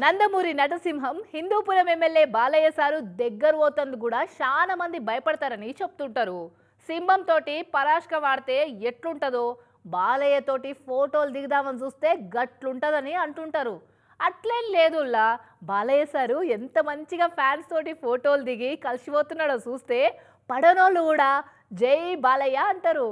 నందమూరి నటసింహం Hindupuram MLA Balayya sir దగ్గర పోతందుకు కూడా చాలా మంది భయపడతారని చెప్తుంటారు. సింహం తోటి పరాష్క వాడితే ఎట్లుంటుందో బాలయ్య తోటి ఫోటోలు దిగుదామని చూస్తే గట్లుంటుందని అంటుంటారు. అట్లేం లేదుల్లా బాలయ్య సారు ఎంత మంచిగా ఫ్యాన్స్ తోటి ఫోటోలు దిగి కలిసిపోతున్నాడో చూస్తే పడనోళ్ళు కూడా జై బాలయ్య అంటారు.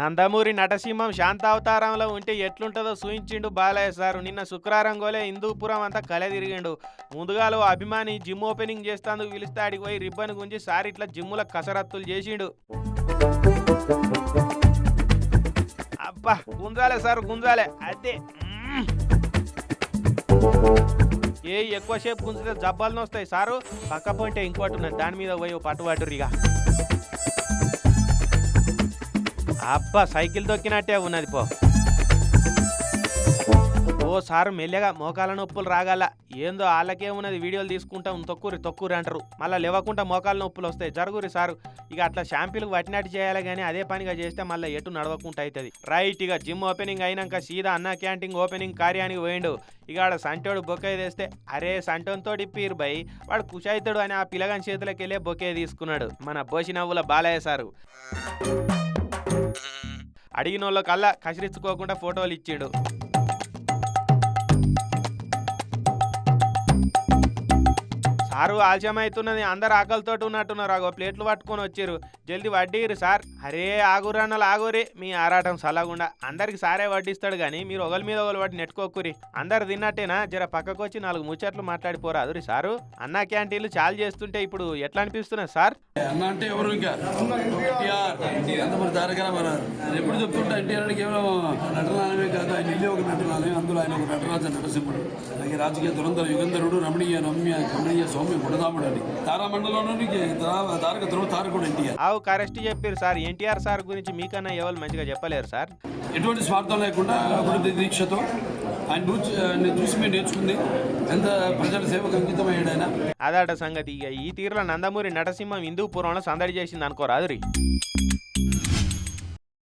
నందమూరి నటసింహం శాంతావతారంలో ఉంటే ఎట్లుంటుందో సూచించిండు బాలయ్య సారు. నిన్న శుక్రవారం గోలే హిందూపురం అంతా కళ తిరిగిండు. ముందుగాలో అభిమాని జిమ్ ఓపెనింగ్ చేస్తాందుకు పిలిస్తే ఆడికి పోయి రిబ్బన్ గుంజి సార్ ఇట్లా జిమ్ముల కసరత్తులు చేసిండు. అబ్బా గుంజాలే సార్ గుంజాలే. అదే ఏ ఎక్కువసేపు గుంజితే జబ్బాలను వస్తాయి సారు. పక్క పోయింటే ఇంకోటి ఉన్నది. దాని మీద పోయి ఓ అబ్బా సైకిల్ దొక్కినట్టే ఉన్నది పో. ఓ సారు మెల్లగా మోకాల నొప్పులు రాగాల ఏందో వాళ్ళకే ఉన్నది వీడియోలు తీసుకుంటాం తొక్కురి తొక్కురి అంటారు. మళ్ళీ లేవకుండా మోకాల నొప్పులు వస్తాయి. జరుగురి సారు ఇక అట్లా షాంపీలకు పట్టినట్టు చేయాలి కానీ అదే పనిగా చేస్తే మళ్ళీ ఎటు నడవకుండా అవుతుంది రైట్ ఇక జిమ్ ఓపెనింగ్ అయినాక సీదా అన్న క్యాంటీన్ ఓపెనింగ్ కార్యానికి పోయిండు. ఇక ఆడ సంటోడు బొకే తెస్తే అరే సంటోన్తో ఇప్పిరు బై. వాడు కుషాయితాడు అని ఆ పిల్లగాని చేతులకు వెళ్ళే బొకే తీసుకున్నాడు. మన బోసినవ్వుల బాలయ్య సారు. అడిగిన వాళ్ళకల్లా కసిరించుకోకుండా ఫోటోలు ఇచ్చాడు. సారు ఆలస్యం అవుతున్నది అందరు ఆకలితోటి ఉన్నట్టున్నారు. అగో ప్లేట్లు పట్టుకొని వచ్చారు. జల్దీ వడ్డీరు సార్. అరే ఆగురు అన్నలు ఆగురి మీ ఆరాటం సలగుండా అందరికి సారే వడ్డిస్తాడు కానీ మీరు ఒకరి మీద ఒకరు వాటి నెట్టుకోకురి అందరు తిన్నట్టేనా? జర పక్కకు వచ్చి నాలుగు ముచ్చట్లు మాట్లాడిపోరా అదురి సారు. అన్న క్యాంటీన్లు చాలు చేస్తుంటే ఇప్పుడు ఎట్లా అనిపిస్తున్నది సార్? అన్న అంటే ఎవరు ఇంకా? ఎప్పుడు చెప్తుంటా ఎన్టీఆర్ కేవలం నటనాలమే కాదు ఆయన ఇల్లే ఒక నటనాలయం అందులో ఆయన ఒక నటరాజ నరసింహుడు అలాగే రాజకీయ దురంధర యుగంధరుడు రమణీయ రమ్య కమనీయ సౌమ్య గుణదాముడు అని తారామండలంలోని తార- తారక ధ్రువ తారకుడు ఎన్టీఆర్. ఆవు కరెక్ట్ చెప్పారు సార్. ఎన్టీఆర్ సార్ గురించి మీకన్నా ఎవరు మంచిగా చెప్పలేరు సార్? ఎటువంటి స్వార్థం లేకుండా అభివృద్ధి దీక్షతో ఆయన ఆయన చూసి మేము నేర్చుకుంది. ఎంత ప్రజల సేవకు అంకితమయ్యాడు ఆయన అదాట సంగతి. ఈ తీరులో నందమూరి నరసింహం హిందూపురంలో సందడి చేసింది అనుకోరాదురి.